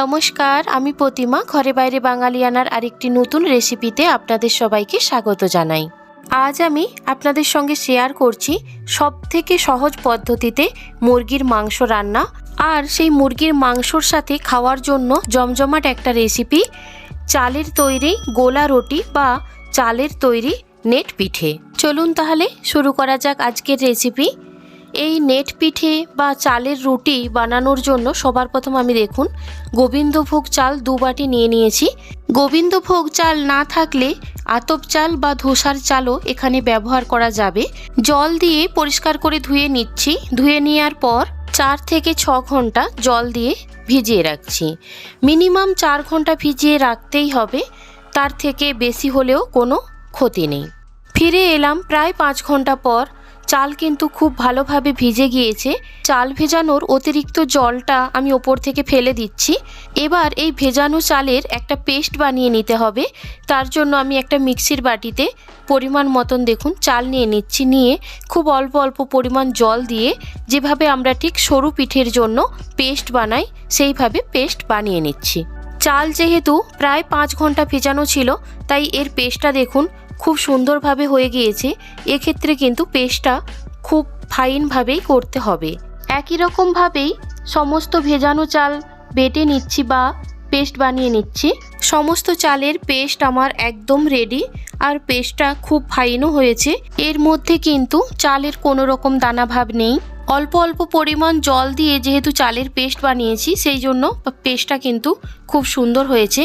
নমস্কার, আমি প্রতিমা, ঘরে বাইরে বাঙালিয়ানার আরেকটি নতুন রেসিপিতে আপনাদের সবাইকে স্বাগত জানাই। আজ আমি আপনাদের সঙ্গে শেয়ার করছি সব থেকে সহজ পদ্ধতিতে মুরগির মাংস রান্না। আর সেই মুরগির মাংসর সাথে খাওয়ার জন্য জমজমাট একটা রেসিপি, চালের তৈরি গোলা রুটি বা চালের তৈরি নেট পিঠে। চলুন তাহলে শুরু করা যাক আজকের রেসিপি। এই নেট পিঠে বা চালের রুটি বানানোর জন্য সবার প্রথম আমি দেখুন, গোবিন্দভোগ চাল দু বাটি নিয়ে নিয়েছি। গোবিন্দভোগ চাল না থাকলে আতপ চাল বা ধোসার চালও এখানে ব্যবহার করা যাবে। জল দিয়ে পরিষ্কার করে ধুয়ে নিচ্ছি। ধুয়ে নেওয়ার পর চার থেকে ছ ঘণ্টা জল দিয়ে ভিজিয়ে রাখছি। মিনিমাম চার ঘণ্টা ভিজিয়ে রাখতেই হবে, তার থেকে বেশি হলেও কোনো ক্ষতি নেই। ফিরে এলাম প্রায় পাঁচ ঘণ্টা পর চাল কিন্তু খুব ভালোভাবে ভিজে গিয়েছে। চাল ভেজানোর অতিরিক্ত জলটা আমি ওপর থেকে ফেলে দিচ্ছি। এবার এই ভেজানো চালের একটা পেস্ট বানিয়ে নিতে হবে। তার জন্য আমি একটা মিক্সির বাটিতে পরিমাণ মতন দেখুন চাল নিয়ে নিচ্ছি। নিয়ে খুব অল্প অল্প পরিমাণ জল দিয়ে যেভাবে আমরা ঠিক সরু পিঠের জন্য পেস্ট বানাই, সেইভাবে পেস্ট বানিয়ে নিচ্ছি। চাল যেহেতু প্রায় পাঁচ ঘণ্টা ভেজানো ছিল, তাই এর পেস্টটা দেখুন, খুব সুন্দরভাবে হয়ে গিয়েছে। এক্ষেত্রে কিন্তু পেস্টটা খুব ফাইনভাবেই করতে হবে। একই রকমভাবেই সমস্ত ভেজানো চাল বেটে নিচ্ছি বা পেস্ট বানিয়ে নিচ্ছি। সমস্ত চালের পেস্ট আমার একদম রেডি আর পেস্টটা খুব ফাইনও হয়েছে। এর মধ্যে কিন্তু চালের কোনো রকম দানা ভাব নেই। অল্প অল্প পরিমাণ জল দিয়ে যেহেতু চালের পেস্ট বানিয়েছি, সেই জন্য পেস্টটা কিন্তু খুব সুন্দর হয়েছে।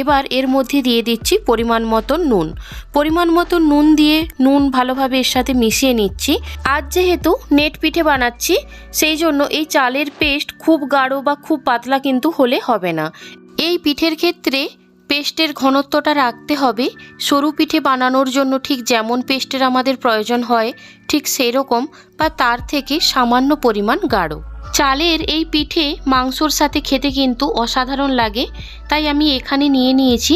এবার এর মধ্যে দিয়ে দিচ্ছি পরিমাণ মতন নুন। পরিমাণ মতো নুন দিয়ে নুন ভালোভাবে এর সাথে মিশিয়ে নিচ্ছি। আজ যেহেতু নেট পিঠে বানাচ্ছি, সেই জন্য এই চালের পেস্ট খুব গাঢ় বা খুব পাতলা কিন্তু হলে হবে না। এই পিঠের ক্ষেত্রে পেস্টের ঘনত্বটা রাখতে হবে। সরু পিঠে বানানোর জন্য ঠিক যেমন পেস্টের আমাদের প্রয়োজন হয়, ঠিক সেই রকম বা তার থেকে সামান্য পরিমাণ গাঢ়। চালের এই পিঠে মাংসর সাথে খেতে কিন্তু অসাধারণ লাগে, তাই আমি এখানে নিয়ে নিয়েছি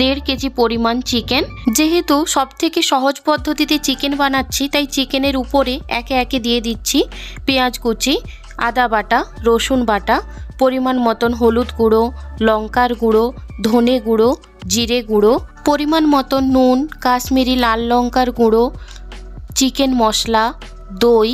দেড় কেজি পরিমাণ চিকেন। যেহেতু সব থেকে সহজ পদ্ধতিতে চিকেন বানাচ্ছি, তাই চিকেনের উপরে একে একে দিয়ে দিচ্ছি পেঁয়াজ কুচি, আদা বাটা, রসুন বাটা পরিমাণ মতন হলুদ গুঁড়ো, লঙ্কার গুঁড়ো, ধনে গুঁড়ো, জিরে গুঁড়ো, পরিমাণ মতন নুন, কাশ্মীরি লাল লঙ্কার গুঁড়ো, চিকেন মশলা, দই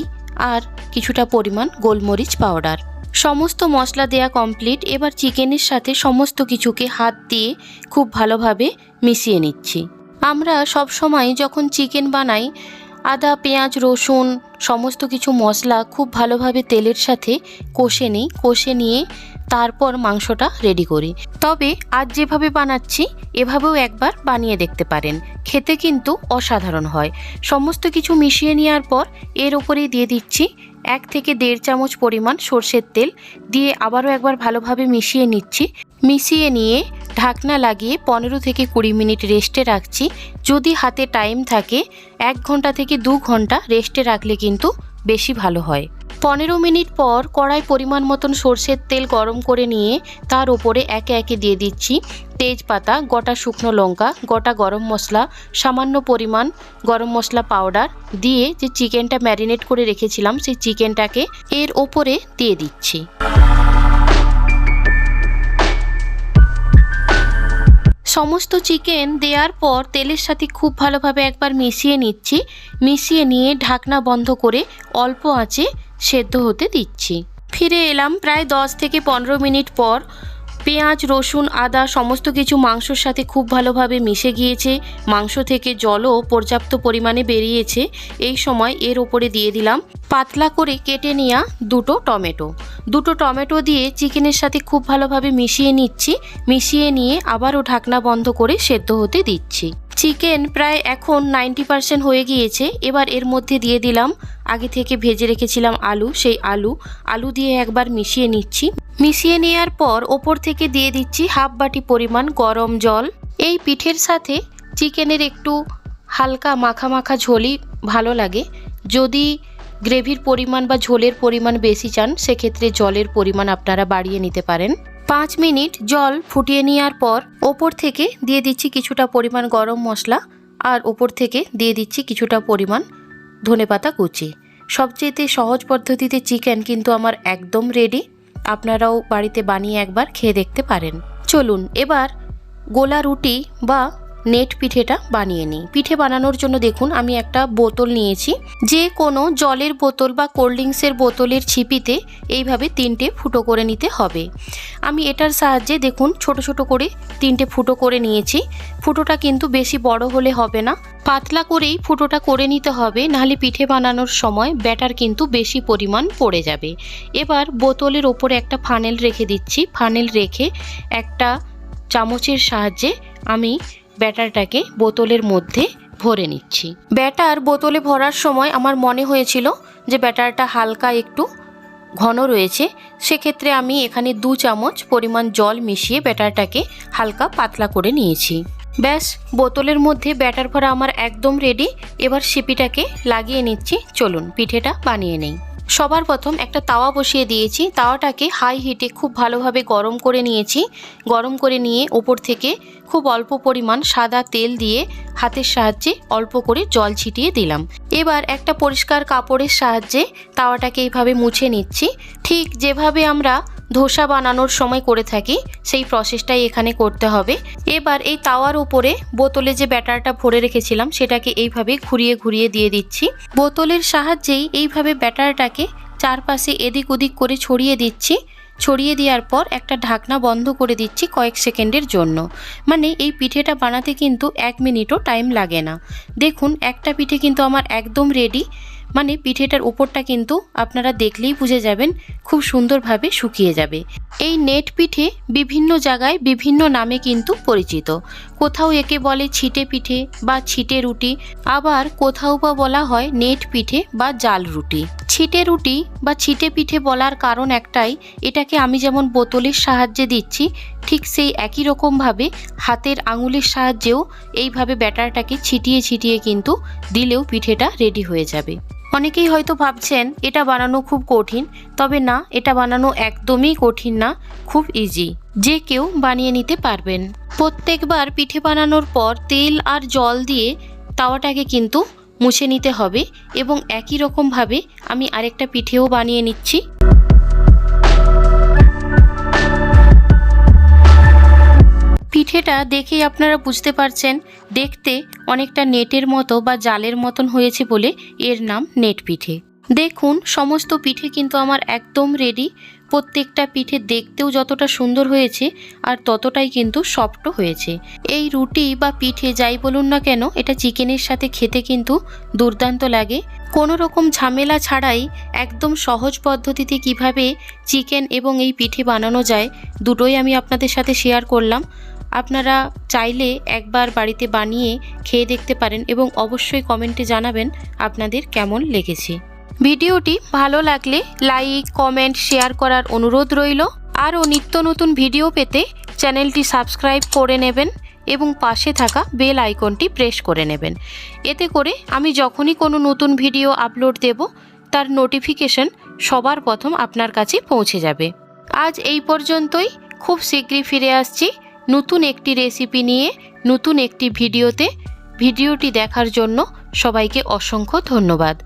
আর কিছুটা পরিমাণ গোলমরিচ পাউডার। সমস্ত মশলা দেয়া কমপ্লিট। এবার চিকেনের সাথে সমস্ত কিছুকে হাত দিয়ে খুব ভালোভাবে মিশিয়ে নিচ্ছি। আমরা সব সময় যখন চিকেন বানাই আদা, পেঁয়াজ, রসুন, সমস্ত কিছু মশলা খুব ভালোভাবে তেলের সাথে কষে নিই, কষে নিয়ে তারপর মাংসটা রেডি করি। তবে আজ যেভাবে বানাচ্ছি, এভাবেও একবার বানিয়ে দেখতে পারেন। খেতে কিন্তু অসাধারণ হয়। সমস্ত কিছু মিশিয়ে নেওয়ার পর এর ওপরেই দিয়ে দিচ্ছি এক থেকে দেড় চামচ পরিমাণ সর্ষের তেল। দিয়ে আবারও একবার ভালোভাবে মিশিয়ে নিচ্ছি। মিশিয়ে নিয়ে ঢাকনা লাগিয়ে পনেরো থেকে কুড়ি মিনিট রেস্টে রাখছি। যদি হাতে টাইম থাকে, এক ঘণ্টা থেকে দু ঘণ্টা রেস্টে রাখলে কিন্তু বেশি ভালো হয়। পনেরো মিনিট পর কড়াই পরিমাণ মতন সর্ষের তেল গরম করে নিয়ে তার ওপরে একে একে দিয়ে দিচ্ছি। তেজপাতা, গোটা শুকনো লঙ্কা, গোটা গরম মশলা, সামান্য পরিমাণ গরম মশলা পাউডার দিয়ে যে চিকেনটা ম্যারিনেট করে রেখেছিলাম, সেই চিকেনটাকে এর ওপরে দিয়ে দিচ্ছি। সমস্ত চিকেন দেওয়ার পর তেলের সাথে খুব ভালোভাবে একবার মিশিয়ে নিচ্ছি। মিশিয়ে নিয়ে ঢাকনা বন্ধ করে অল্প আঁচে সেদ্ধ হতে দিচ্ছি। ফিরে এলাম প্রায় দশ থেকে পনেরো মিনিট পর। পেঁয়াজ, রসুন, আদা সমস্ত কিছু মাংসর সাথে খুব ভালোভাবে মিশে গিয়েছে। মাংস থেকে জলও পর্যাপ্ত পরিমাণে বেরিয়েছে। এই সময় এর ওপরে দিয়ে দিলাম পাতলা করে কেটে নেওয়া দুটো টমেটো। দুটো টমেটো দিয়ে চিকেনের সাথে খুব ভালোভাবে মিশিয়ে নিচ্ছি। মিশিয়ে নিয়ে আবারও ঢাকনা বন্ধ করে সেদ্ধ হতে দিচ্ছি। চিকেন প্রায় এখন নাইনটি পার্সেন্ট হয়ে গিয়েছে। এবার এর মধ্যে দিয়ে দিলাম, আগে থেকে ভেজে রেখেছিলাম আলু, সেই আলু। আলু দিয়ে একবার মিশিয়ে নিচ্ছি। মিশিয়ে নেওয়ার পর ওপর থেকে দিয়ে দিচ্ছি হাফ বাটি পরিমাণ গরম জল। এই পিঠের সাথে চিকেনের একটু হালকা মাখা মাখা ঝোলই ভালো লাগে। যদি গ্রেভির পরিমাণ বা ঝোলের পরিমাণ বেশি চান, সেক্ষেত্রে জলের পরিমাণ আপনারা বাড়িয়ে নিতে পারেন। পাঁচ মিনিট জল ফুটিয়ে নেওয়ার পর ওপর থেকে দিয়ে দিচ্ছি কিছুটা পরিমাণ গরম মশলা আর ওপর থেকে দিয়ে দিচ্ছি কিছুটা পরিমাণ ধনেপাতা কুচি। সবচেয়েতে সহজ পদ্ধতিতে চিকেন কিন্তু আমার একদম রেডি আপনারাও বাড়িতে বানিয়ে একবার খেয়ে দেখতে পারেন। চলুন এবার গোলা রুটি বা নেট পিঠেটা বানিয়ে নিই। পিঠে বানানোর জন্য দেখুন, আমি একটা বোতল নিয়েছি। যে কোনো জলের বোতল বা কোল্ড ড্রিঙ্কসের বোতলের ছিপিতে এইভাবে তিনটে ফুটো করে নিতে হবে। আমি এটার সাহায্যে দেখুন, ছোট ছোট করে তিনটে ফুটো করে নিয়েছি। ফুটোটা কিন্তু বেশি বড় হলে হবে না। পাতলা করেই ফুটোটা করে নিতে হবে, নাহলে পিঠে বানানোর সময় ব্যাটার কিন্তু বেশি পরিমাণ পড়ে যাবে। এবার বোতলের ওপরে একটা ফানেল রেখে দিচ্ছি। ফানেল রেখে একটা চামচের সাহায্যে আমি ব্যাটারটাকে বোতলের মধ্যে ভরে নিচ্ছি। ব্যাটার বোতলে ভরার সময় আমার মনে হয়েছিল যে ব্যাটারটা হালকা একটু ঘন রয়েছে, সেক্ষেত্রে আমি এখানে দু চামচ পরিমাণ জল মিশিয়ে ব্যাটারটাকে হালকা পাতলা করে নিয়েছি। ব্যাস, বোতলের মধ্যে ব্যাটার ভরা আমার একদম রেডি এবার সিপিটাকে লাগিয়ে নিচ্ছি। চলুন, পিঠেটা বানিয়ে নেই। সবার প্রথম একটা তাওয়া বসিয়ে দিয়েছি। তাওয়াটাকে হাই হিটে খুব ভালোভাবে গরম করে নিয়েছি। গরম করে নিয়ে ওপর থেকে খুব অল্প পরিমাণ সাদা তেল দিয়ে হাতের সাহায্যে অল্প করে জল ছিটিয়ে দিলাম। এবার একটা পরিষ্কার কাপড়ের সাহায্যে তাওয়াটাকে এইভাবে মুছে নিচ্ছি। ঠিক যেভাবে আমরা ধোসা বানানোর সময় করে থাকি, সেই প্রসেসটাই এখানে করতে হবে। এবার এই তাওয়ার উপরে বোতলে যে ব্যাটারটা ভরে রেখেছিলাম, সেটাকে এইভাবে ঘুরিয়ে ঘুরিয়ে দিয়ে দিচ্ছি। বোতলের সাহায্যেই এইভাবে ব্যাটারটাকে চারপাশে এদিক ওদিক করে ছড়িয়ে দিচ্ছি। ছড়িয়ে দেওয়ার পর একটা ঢাকনা বন্ধ করে দিচ্ছি কয়েক সেকেন্ডের জন্য। মানে এই পিঠেটা বানাতে কিন্তু এক মিনিটও টাইম লাগে না। দেখুন, একটা পিঠে কিন্তু আমার একদম রেডি মানে পিঠেটার উপরটা কিন্তু আপনারা দেখলেই বুঝে যাবেন খুব সুন্দরভাবে শুকিয়ে যাবে। এই নেট পিঠে বিভিন্ন জায়গায় বিভিন্ন নামে কিন্তু পরিচিত। কোথাও একে বলে ছিটে পিঠে বা ছিটে রুটি, আবার কোথাও বা বলা হয় নেট পিঠে বা জাল রুটি। ছিটে রুটি বা ছিটে পিঠে বলার কারণ একটাই, এটাকে আমি যেমন বোতলের সাহায্যে দিচ্ছি ঠিক সেই একই রকমভাবে হাতের আঙুলের সাহায্যেও এইভাবে ব্যাটারটাকে ছিটিয়ে ছিটিয়ে কিন্তু দিলেও পিঠেটা রেডি হয়ে যাবে। অনেকেই হয়তো ভাবছেন, এটা বানানো খুব কঠিন। তবে না, এটা বানানো একদমই কঠিন না, খুব ইজি যে কেউ বানিয়ে নিতে পারবেন। প্রত্যেকবার পিঠে বানানোর পর তেল আর জল দিয়ে তাওয়াটাকে কিন্তু মুছে নিতে হবে এবং একই রকমভাবে আমি আরেকটা পিঠেও বানিয়ে নিচ্ছি। পিঠেটা দেখেই আপনারা বুঝতে পারছেন, দেখতে অনেকটা নেটের মতো বা জালের মতন হয়েছে বলে এর নাম নেট পিঠে। দেখুন, সমস্ত পিঠে কিন্তু আমার একদম রেডি প্রত্যেকটা পিঠে দেখতেও যতটা সুন্দর হয়েছে আর ততটাই কিন্তু সফটও হয়েছে। এই রুটি বা পিঠে যাই বলুন না কেন, এটা চিকেনের সাথে খেতে কিন্তু দুর্দান্ত লাগে। কোনো রকম ঝামেলা ছাড়াই একদম সহজ পদ্ধতিতে কীভাবে চিকেন এবং এই পিঠে বানানো যায়, দুটোই আমি আপনাদের সাথে শেয়ার করলাম। আপনারা চাইলে একবার বাড়িতে বানিয়ে খেয়ে দেখতে পারেন এবং অবশ্যই কমেন্টে জানাবেন আপনাদের কেমন লেগেছে। ভিডিওটি ভালো লাগলে লাইক, কমেন্ট, শেয়ার করার অনুরোধ রইল। আরও নিত্য নতুন ভিডিও পেতে চ্যানেলটি সাবস্ক্রাইব করে নেবেন এবং পাশে থাকা বেল আইকনটি প্রেস করে নেবেন। এতে করে আমি যখনই কোনো নতুন ভিডিও আপলোড দেব, তার নোটিফিকেশন সবার প্রথম আপনার কাছে পৌঁছে যাবে। আজ এই পর্যন্তই। খুব শীঘ্রই ফিরে আসছি। নতুন একটি রেসিপি নিয়ে নতুন একটি ভিডিওতে ভিডিওটি দেখার জন্য সবাইকে অসংখ্য ধন্যবাদ।